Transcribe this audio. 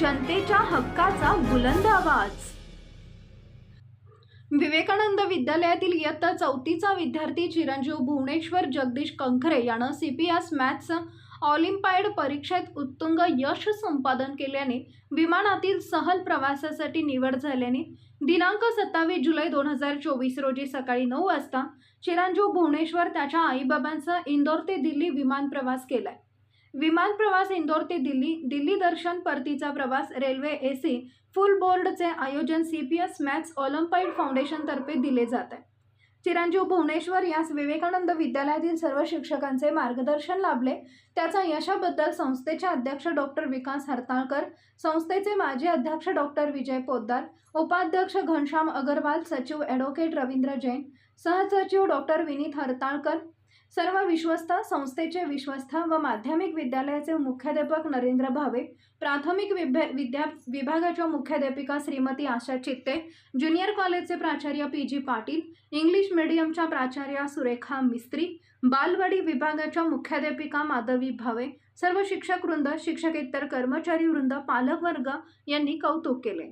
जनतेच्या हक्काचा बुलंद आवाज. विवेकानंद विद्यालयातील इयत्ता चौथीचा विद्यार्थी चिरंजीव भुवनेश्वर जगदीश कंखरे यानं C P S maths olympiad परीक्षेत उत्तुंग यश संपादन केल्याने विमानातील सहल प्रवासासाठी निवड झाल्याने दिनांक सत्तावीस जुलै दोन हजार चोवीस रोजी सकाळी नऊ वाजता चिरंजीव भुवनेश्वर त्याच्या आईबाबांचा इंदोर ते दिल्ली विमान प्रवास केलाय. विमान प्रवास इंदोर ते दिल्ली दिल्ली दर्शन परतीचा प्रवास रेल्वे ए सी फुल बोर्डचे आयोजन C P S maths olympiad फाउंडेशनतर्फे दिले जात आहे. चिरंजीव भुवनेश्वर यास विवेकानंद विद्यालयातील सर्व शिक्षकांचे मार्गदर्शन लाभले. त्याचा यशाबद्दल संस्थेचे अध्यक्ष डॉक्टर विकास हरताळकर संस्थेचे माजी अध्यक्ष डॉक्टर विजय पोद्दार उपाध्यक्ष घनश्याम अगरवाल सचिव ॲडव्होकेट रवींद्र जैन सहसचिव डॉक्टर विनीत हरताळकर सर्व विश्वस्त संस्थेचे विश्वस्त व माध्यमिक विद्यालयाचे मुख्याध्यापक नरेंद्र भावे प्राथमिक विभ्या विद्या विभागाच्या मुख्याध्यापिका श्रीमती आशा चित्ते ज्युनियर कॉलेजचे प्राचार्य पी जी पाटील इंग्लिश मीडियमच्या प्राचार्या सुरेखा मिस्त्री बालवाडी विभागाच्या मुख्याध्यापिका माधवी भावे सर्व शिक्षक वृंद शिक्षकेतर कर्मचारी वृंद पालकवर्ग यांनी कौतुक केले.